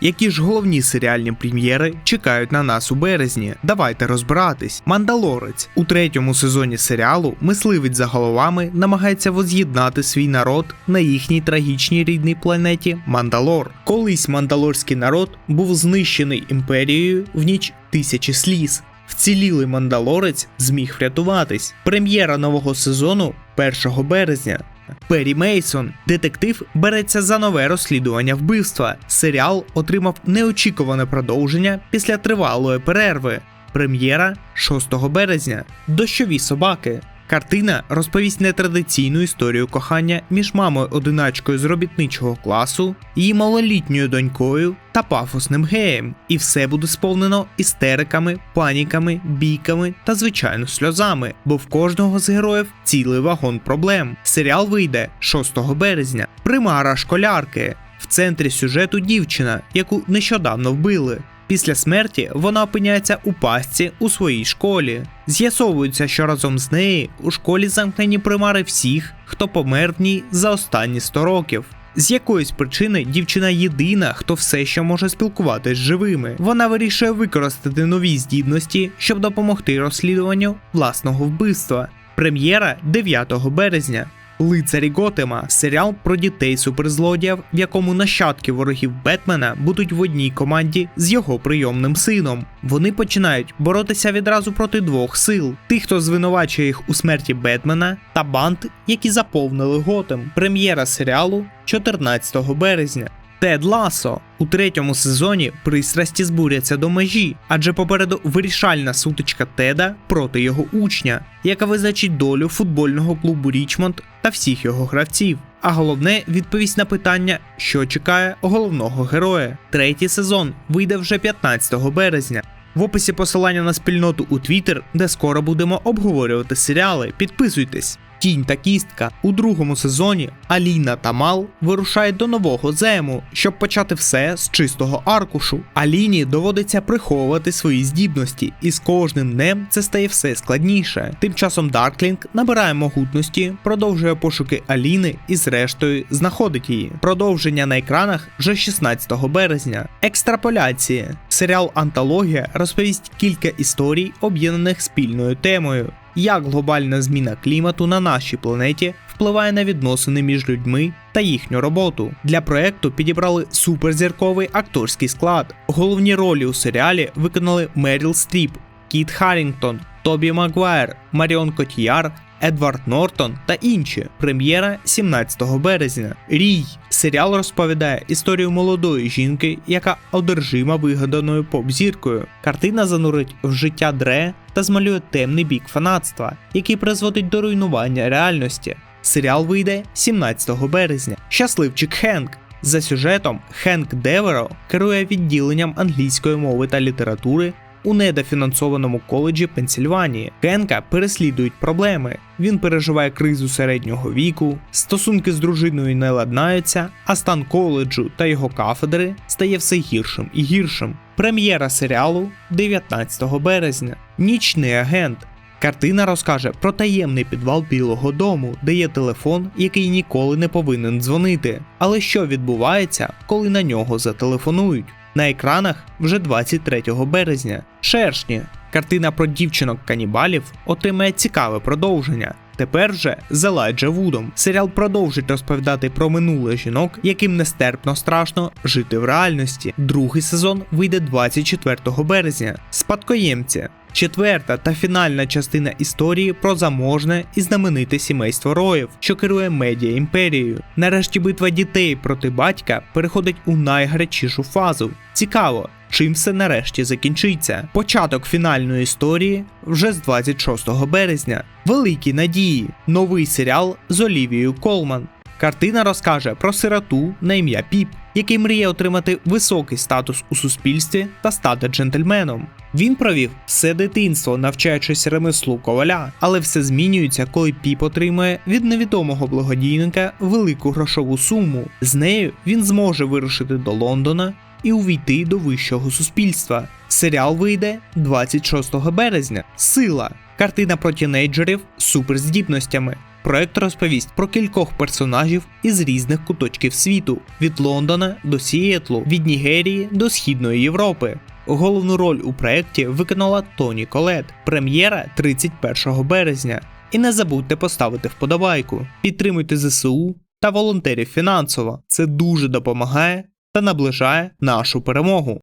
Які ж головні серіальні прем'єри чекають на нас у березні? Давайте розбиратись. Мандалорець у третьому сезоні серіалу мисливець за головами намагається воз'єднати свій народ на їхній трагічній рідній планеті Мандалор. Колись мандалорський народ був знищений імперією в ніч тисячі сліз. Вцілілий мандалорець зміг врятуватись. Прем'єра нового сезону 1 березня. Перрі Мейсон, детектив, береться за нове розслідування вбивства. Серіал отримав неочікуване продовження після тривалої перерви. Прем'єра 6 березня. Дощові собаки. Картина розповість нетрадиційну історію кохання між мамою одиначкою з робітничого класу, її малолітньою донькою та пафосним геєм. І все буде сповнено істериками, паніками, бійками та звичайно сльозами, бо в кожного з героїв цілий вагон проблем. Серіал вийде 6 березня. Примара школярки. В центрі сюжету дівчина, яку нещодавно вбили. Після смерті вона опиняється у пастці у своїй школі. З'ясовується, що разом з нею у школі замкнені примари всіх, хто помер в ній за останні 100 років. З якоїсь причини дівчина єдина, хто все ще може спілкуватись з живими. Вона вирішує використати нові здібності, щоб допомогти розслідуванню власного вбивства. Прем'єра 9 березня. Лицарі Готема серіал про дітей суперзлодіїв, в якому нащадки ворогів Бетмена будуть в одній команді з його прийомним сином. Вони починають боротися відразу проти двох сил: тих, хто звинувачує їх у смерті Бетмена, та банд, які заповнили Готем. Прем'єра серіалу 14 березня. Тед Ласо у третьому сезоні пристрасті збуряться до межі, адже попереду вирішальна сутичка Теда проти його учня, яка визначить долю футбольного клубу Річмонд та всіх його гравців. А головне відповість на питання, що чекає головного героя. Третій сезон вийде вже 15 березня. В описі посилання на спільноту у Twitter, де скоро будемо обговорювати серіали. Підписуйтесь. Тінь та кістка у другому сезоні Аліна та Мал вирушають до нового зему, щоб почати все з чистого аркушу. Аліні доводиться приховувати свої здібності, і з кожним днем це стає все складніше. Тим часом Дарклінг набирає могутності, продовжує пошуки Аліни і, зрештою, знаходить її. Продовження на екранах вже 16 березня. Екстраполяція. Серіал Антологія розповість кілька історій, об'єднаних спільною темою як глобальна зміна клімату на нашій планеті впливає на відносини між людьми та їхню роботу. Для проекту підібрали суперзірковий акторський склад. Головні ролі у серіалі виконали Меріл Стріп, Кіт Харрінгтон, Тобі Магуайр, Маріон Котіяр. Едвард Нортон та інші. Прем'єра 17 березня. Рій серіал розповідає історію молодої жінки, яка одержима вигаданою поп-зіркою. Картина занурить в життя Дре та змалює темний бік фанатства, який призводить до руйнування реальності. Серіал вийде 17 березня. Щасливчик Хенк. За сюжетом Хенк Деверо керує відділенням англійської мови та літератури у недофінансованому коледжі Пенсільванії. Хенка переслідують проблеми. Він переживає кризу середнього віку, стосунки з дружиною не ладнаються, а стан коледжу та його кафедри стає все гіршим і гіршим. Прем'єра серіалу 19 березня. Нічний агент. Картина розкаже про таємний підвал Білого Дому, де є телефон, який ніколи не повинен дзвонити. Але що відбувається, коли на нього зателефонують? На екранах вже 23 березня. Шершні. Картина про дівчинок-канібалів отримає цікаве продовження. Тепер вже з Елайджа Вудом. Серіал продовжить розповідати про минуле жінок, яким нестерпно страшно жити в реальності. Другий сезон вийде 24 березня. Спадкоємці. Четверта та фінальна частина історії про заможне і знамените сімейство роїв, що керує медіа імперією. Нарешті битва дітей проти батька переходить у найгарячішу фазу. Цікаво, чим все нарешті закінчиться. Початок фінальної історії вже з 26 березня. Великі надії. Новий серіал з Олівією Колман. Картина розкаже про сироту на ім'я Піп, який мріє отримати високий статус у суспільстві та стати джентльменом. Він провів все дитинство, навчаючись ремеслу коваля, але все змінюється, коли Піп отримує від невідомого благодійника велику грошову суму. З нею він зможе вирушити до Лондона і увійти до вищого суспільства. Серіал вийде 26 березня. Сила. Картина про тінейджерів з суперздібностями. Проект розповість про кількох персонажів із різних куточків світу: від Лондона до Сіетлу, від Нігерії до Східної Європи. Головну роль у проєкті виконала Тоні Колет. Прем'єра 31 березня. І не забудьте поставити вподобайку, підтримуйте ЗСУ та волонтерів фінансово. Це дуже допомагає та наближає нашу перемогу.